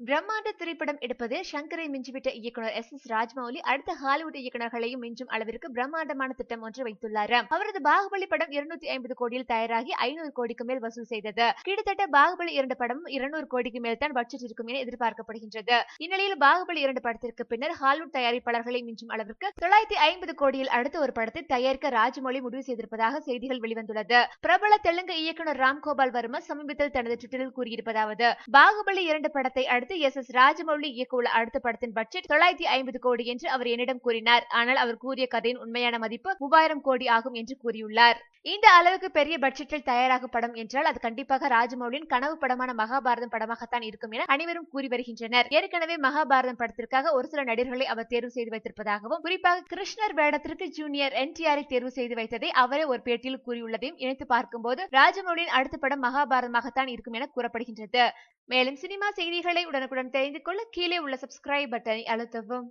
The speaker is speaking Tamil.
பிரம்மாண்ட திரைப்படம் எடுப்பது சங்கரை மிஞ்சிவிட்ட இயக்குனர் எஸ் எஸ் ராஜ்மௌலி அடுத்த ஹாலிவுட் இயக்குநர்களையும் மிஞ்சும் அளவிற்கு பிரம்மாண்டமான திட்டம் ஒன்று வைத்துள்ளாராம் அவரது பாகுபலி படம் இருநூத்தி ஐம்பது கோடியில் தயாராகி ஐநூறு கோடிக்கு மேல் வசூல் செய்தது. கிட்டத்தட்ட பாகுபலி இரண்டு படமும் இருநூறு கோடிக்கு மேல் தான் பட்ஜெட் இருக்கும் என எதிர்பார்க்கப்படுகின்றது. இந்நிலையில் பாகுபலி இரண்டு படத்திற்கு பின்னர் ஹாலிவுட் தயாரிப்பாளர்களை மிஞ்சும் அளவிற்கு தொள்ளாயிரத்தி ஐம்பது கோடியில் அடுத்த ஒரு படத்தை தயாரிக்க ராஜமௌலி முடிவு செய்திருப்பதாக செய்திகள் வெளிவந்துள்ளது. பிரபல தெலுங்கு இயக்குனர் ராம்கோபால் வர்மா சமீபத்தில் தனது ட்விட்டரில் கூறியிருப்பதாவது பாகுபலி இரண்டு படத்தை அடுத்த அடுத்து எஸ் எஸ் ராஜமௌலி இயக்கவுள்ள அடுத்த படத்தின் பட்ஜெட் தொள்ளாயிரத்தி ஐம்பது கோடி என்று அவர் என்னிடம் கூறினார். ஆனால் அவர் கூறிய கதையின் உண்மையான மதிப்பு மூவாயிரம் கோடி ஆகும் என்று கூறியுள்ளார். இந்த அளவுக்கு பெரிய பட்ஜெட்டில் தயாராகும் படம் என்றால் அது கண்டிப்பாக ராஜமௌலியின் கனவு படமான மகாபாரதம் படமாகத்தான் இருக்கும் என அனைவரும் கூறி வருகின்றனர். ஏற்கனவே மகாபாரதம் படத்திற்காக ஒரு சில நடிகர்களை அவர் தேர்வு செய்து வைத்திருப்பதாகவும் குறிப்பாக கிருஷ்ணர் வேடத்திற்கு ஜூனியர் என்டிஆரை தேர்வு செய்து வைத்ததை அவரே ஒரு பேட்டியில் கூறியுள்ளதையும் இணைத்து பார்க்கும்போது ராஜமௌலியின் அடுத்த படம் மகாபாரதமாகத்தான் இருக்கும் என கூறப்படுகின்றது. மேலும் சினிமா செய்திகளை உடனுக்குடன் தெரிந்து கொள்ள கீழே உள்ள சப்ஸ்கிரைப் பட்டனை அழுத்தவும்.